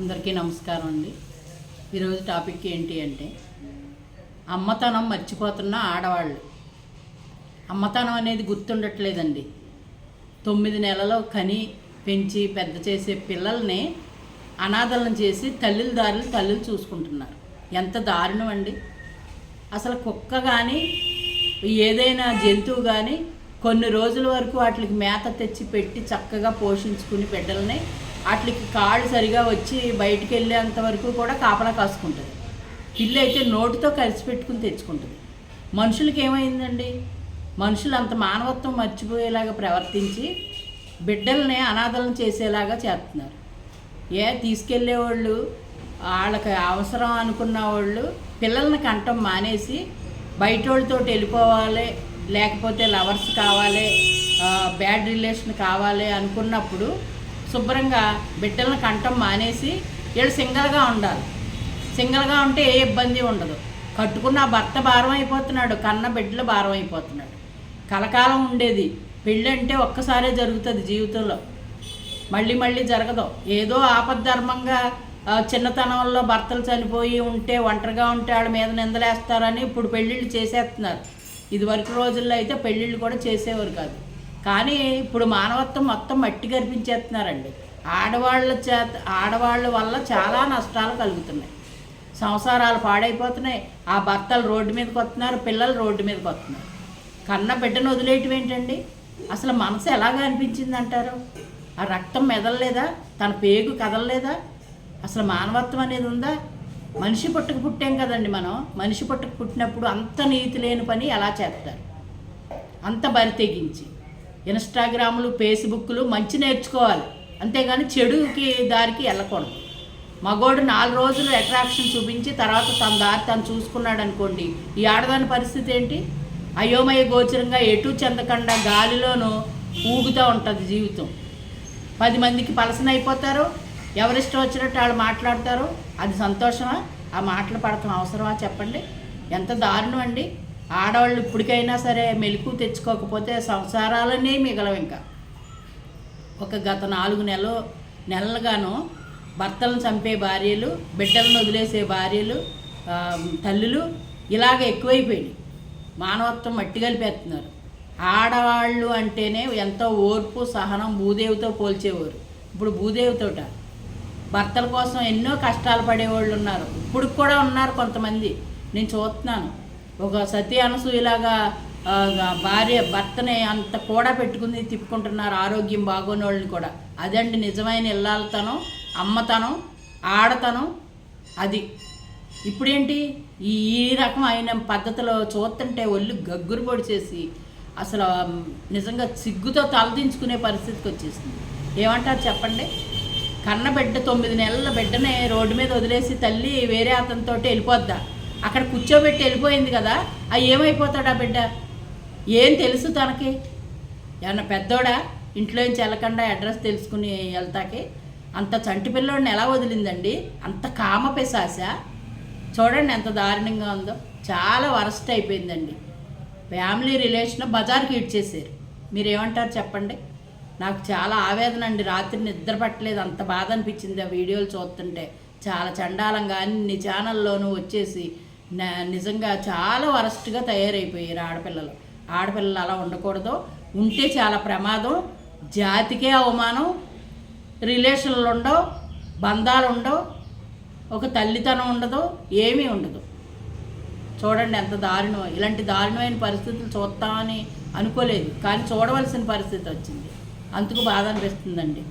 అందరికీ నమస్కారం అండి. ఈరోజు టాపిక్ ఏంటి అంటే అమ్మతనం మర్చిపోతున్న ఆడవాళ్ళు. అమ్మతనం అనేది గుర్తుండట్లేదండి. తొమ్మిది నెలలో కని పెంచి పెద్ద చేసే పిల్లల్ని అనాథలను చేసి తల్లుల దారులు తల్లులు చూసుకుంటున్నారు. ఎంత దారుణం అండి. అసలు కుక్క కానీ ఏదైనా జంతువు కానీ కొన్ని రోజుల వరకు వాటికి మేత తెచ్చి పెట్టి చక్కగా పోషించుకుని బిడ్డల్ని వాటికి కాళ్ళు సరిగా వచ్చి బయటికి వెళ్ళేంత వరకు కూడా కాపలా కాసుకుంటుంది. పిల్లి అయితే నోటితో కలిసి పెట్టుకుని తెచ్చుకుంటుంది. మనుషులకి ఏమైందండి? మనుషులు అంత మానవత్వం మర్చిపోయేలాగా ప్రవర్తించి బిడ్డల్ని అనాథలను చేసేలాగా చేస్తున్నారు. ఏ తీసుకెళ్ళేవాళ్ళు వాళ్ళకి అవసరం అనుకున్న వాళ్ళు పిల్లల్ని కంటం మానేసి బయటోళ్ళతో వెళ్ళిపోవాలి లేకపోతే లవర్స్ కావాలి బ్యాడ్ రిలేషన్ కావాలి అనుకున్నప్పుడు శుభ్రంగా బిడ్డలను కంటం మానేసి వీళ్ళు సింగల్గా ఉండాలి. సింగల్గా ఉంటే ఏ ఇబ్బంది ఉండదు. కట్టుకున్న భర్త భారం అయిపోతున్నాడు కన్న బిడ్డలు భారం అయిపోతున్నాడు కలకాలం ఉండేది. పెళ్ళి అంటే ఒక్కసారే జరుగుతుంది జీవితంలో. మళ్ళీ మళ్ళీ జరగదు. ఏదో ఆపద్ధర్మంగా చిన్నతనంలో భర్తలు చనిపోయి ఉంటే ఒంటరిగా ఉంటే వాళ్ళ మీద నిందలేస్తారని ఇప్పుడు పెళ్ళిళ్ళు చేసేస్తున్నారు. ఇదివరకు రోజుల్లో అయితే పెళ్ళిళ్ళు కూడా చేసేవారు కాదు. కానీ ఇప్పుడు మానవత్వం మొత్తం మట్టి కనిపించేస్తున్నారండి ఆడవాళ్ళ చేత ఆడవాళ్ళ వల్ల చాలా నష్టాలు కలుగుతున్నాయి. సంసారాలు పాడైపోతున్నాయి. ఆ భర్తలు రోడ్డు మీదకి వస్తున్నారు పిల్లలు రోడ్డు మీదకి వస్తున్నారు. కన్న బిడ్డను వదిలేయటం ఏంటండి? అసలు మనసు ఎలాగా అనిపించింది అంటారు? ఆ రక్తం మెదలలేదా? తన పేగు కదలలేదా? అసలు మానవత్వం అనేది ఉందా? మనిషి పుట్టుకు పుట్టాం కదండి మనం. మనిషి పుట్టక పుట్టినప్పుడు అంత నీతి లేని పని ఎలా చేస్తారు? అంత బరి తెగించి. ఇన్స్టాగ్రాములు ఫేస్బుక్లు మంచి నేర్చుకోవాలి. అంతేగాని చెడుకి దారికి వెళ్ళకూడదు. మగోడు నాలుగు రోజులు అట్రాక్షన్ చూపించి తర్వాత తన దారి తను చూసుకున్నాడు అనుకోండి ఈ ఆడదాని పరిస్థితి ఏంటి? అయోమయ గోచరంగా ఎటు చెందకుండా గాలిలోనూ ఊగుతూ ఉంటుంది జీవితం. పది మందికి పలసన అయిపోతారు. ఎవరిష్టం వచ్చినట్టు వాళ్ళు మాట్లాడతారు. అది సంతోషమా? ఆ మాటలు పడటం అవసరమా? చెప్పండి. ఎంత దారుణం అండి. ఆడవాళ్ళు ఇప్పటికైనా సరే మెలకు తెచ్చుకోకపోతే సంసారాలనే మిగలవు ఇంకా. ఒక గత నాలుగు నెలలు నెలలుగాను భర్తలను చంపే భార్యలు బిడ్డలను వదిలేసే భార్యలు తల్లులు ఇలాగ ఎక్కువైపోయినాయి. మానవత్వం మట్టి కలిపేస్తున్నారు. ఆడవాళ్ళు అంటేనే ఎంతో ఓర్పు సహనం భూదేవితో పోల్చేవారు. ఇప్పుడు భూదేవితోట భర్తల కోసం ఎన్నో కష్టాలు పడేవాళ్ళు ఉన్నారు. ఇప్పుడు కూడా ఉన్నారు కొంతమంది. నేను చూస్తున్నాను. ఒక సతీ అనసూయలాగా భార్య భర్తని అంత కూడా పెట్టుకుని తిప్పుకుంటున్నారు ఆరోగ్యం బాగోని వాళ్ళని కూడా. అదండి నిజమైన ఇల్లాలతనం అమ్మతనం ఆడతనం అది. ఇప్పుడేంటి? ఈ ఈ రకం అయిన పద్ధతిలో చూస్తుంటే ఒళ్ళు గగ్గురు పొడి చేసి అసలు నిజంగా సిగ్గుతో తలదించుకునే పరిస్థితికి వచ్చేసింది. ఏమంటారు చెప్పండి? కన్న బిడ్డ తొమ్మిది నెలల బిడ్డనే రోడ్డు మీద వదిలేసి తల్లి వేరే అతనితో వెళ్ళిపోద్దా? అక్కడ కూర్చోబెట్టి వెళ్ళిపోయింది కదా. ఆ ఏమైపోతాడా బిడ్డ? ఏం తెలుసు తనకి? ఏమన్నా పెద్దోడా? ఇంట్లోంచి వెళ్ళకుండా అడ్రస్ తెలుసుకుని వెళ్తాకి? అంత చంటి పిల్లోడిని ఎలా వదిలిందండి? అంత కామ పిశాస. చూడండి ఎంత దారుణంగా ఉందో. చాలా వరస్ట్ అయిపోయిందండి. ఫ్యామిలీ రిలేషన్ బజార్కి ఇడ్చేసారు మీరేమంటారు చెప్పండి? నాకు చాలా ఆవేదన అండి. రాత్రి నిద్ర పట్టలేదు. అంత బాధ అనిపించింది ఆ వీడియోలు చూస్తుంటే. చాలా చండాలంగా అన్ని ఛానల్లోనూ వచ్చేసి నిజంగా చాలా వరస్ట్గా తయారైపోయారు ఆడపిల్లలు. ఆడపిల్లలు అలా ఉండకూడదు. ఉంటే చాలా ప్రమాదం. జాతికే అవమానం. రిలేషన్లు ఉండవు. బంధాలు ఉండవు. ఒక తల్లితనం ఉండదు. ఏమీ ఉండదు. చూడండి ఎంత దారుణం. ఇలాంటి దారుణమైన పరిస్థితులు చూస్తామని అనుకోలేదు. కానీ చూడవలసిన పరిస్థితి వచ్చింది. అందుకు బాధ అనిపిస్తుందండి.